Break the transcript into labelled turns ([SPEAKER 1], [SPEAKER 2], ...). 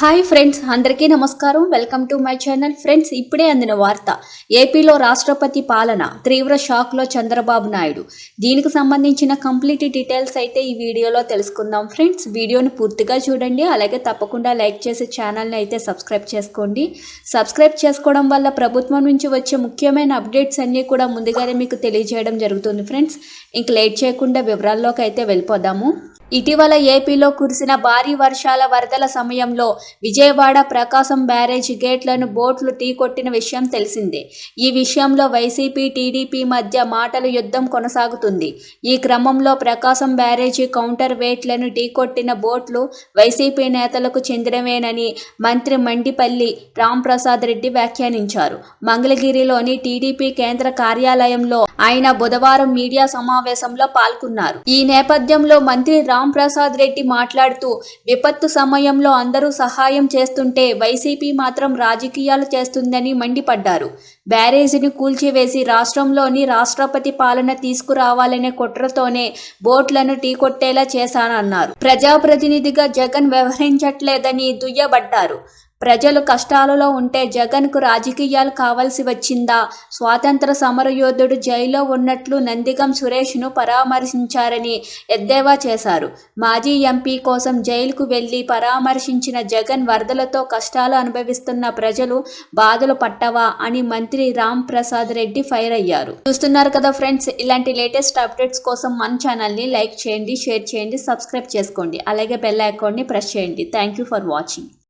[SPEAKER 1] Hi friends అందరికీ నమస్కారం. Welcome to my channel. Friends ఇప్పుడే అందిన వార్త. ఏపీలో రాష్ట్రపతి పాలన తీవ్ర షాక్లో చంద్రబాబు నాయుడు. దీనికి సంబంధించిన కంప్లీట్ డీటెయిల్స్ అయితే ఈ వీడియోలో తెలుసుకుందాం ఫ్రెండ్స్. వీడియోను పూర్తిగా చూడండి. అలాగే తప్పకుండా లైక్ చేసి ఛానల్ని అయితే సబ్స్క్రైబ్ చేసుకోండి. సబ్స్క్రైబ్ చేసుకోవడం వల్ల ప్రభుత్వం నుంచి వచ్చే ముఖ్యమైన అప్డేట్స్ అన్నీ కూడా ముందుగానే మీకు తెలియజేయడం జరుగుతుంది ఫ్రెండ్స్. ఇంక లేట్ చేయకుండా వివరాల్లోకి అయితే వెళ్ళిపోదాము. ఇటీవల ఏపీలో కురిసిన భారీ వర్షాల వరదల సమయంలో విజయవాడ ప్రకాశం బ్యారేజ్ గేట్లను బోట్లు ఢీకొట్టిన విషయం తెలిసిందే. ఈ విషయంలో వైసీపీ టీడీపీ మధ్య మాటల యుద్ధం కొనసాగుతుంది. ఈ క్రమంలో ప్రకాశం బ్యారేజీ కౌంటర్ వేట్లను ఢీకొట్టిన బోట్లు వైసీపీ నేతలకు చెందినవేనని మంత్రి మండిపల్లి రాంప్రసాద్ రెడ్డి వ్యాఖ్యానించారు. మంగళగిరిలోని టీడీపీ కేంద్ర కార్యాలయంలో ఆయన బుధవారం మీడియా సమావేశంలో పాల్గొన్నారు. ఈ నేపథ్యంలో మంత్రి రాంప్రసాద్ రెడ్డి మాట్లాడుతూ విపత్తు సమయంలో అందరూ సహాయం చేస్తుంటే వైసీపీ మాత్రం రాజకీయాలు చేస్తుందని మండిపడ్డారు. బ్యారేజీని కూల్చివేసి రాష్ట్రంలోని రాష్ట్రపతి పాలన తీసుకురావాలనే కుట్రతోనే బోట్లను టీకొట్టేలా చేశానన్నారు. ప్రజాప్రతినిధిగా జగన్ వ్యవహరించట్లేదని దుయ్యబడ్డారు. ప్రజలు కష్టాలలో ఉంటే జగన్కు రాజకీయాలు కావాల్సి వచ్చిందా? స్వాతంత్ర సమరయోధుడు జైల్లో ఉన్నట్లు నందిగం సురేష్ను పరామర్శించారని ఎద్దేవా చేశారు. మాజీ ఎంపీ కోసం జైలుకు వెళ్ళి పరామర్శించిన జగన్ వరదలతో కష్టాలు అనుభవిస్తున్న ప్రజలు బాధలు పట్టవా అని మంత్రి రామ్ ప్రసాద్ రెడ్డి ఫైర్ అయ్యారు. చూస్తున్నారు కదా ఫ్రెండ్స్ ఇలాంటి లేటెస్ట్ అప్డేట్స్ కోసం మన ఛానల్ని లైక్ చేయండి షేర్ చేయండి సబ్స్క్రైబ్ చేసుకోండి. అలాగే బెల్ ఐకాన్ని ప్రెస్ చేయండి. Thank you for watching.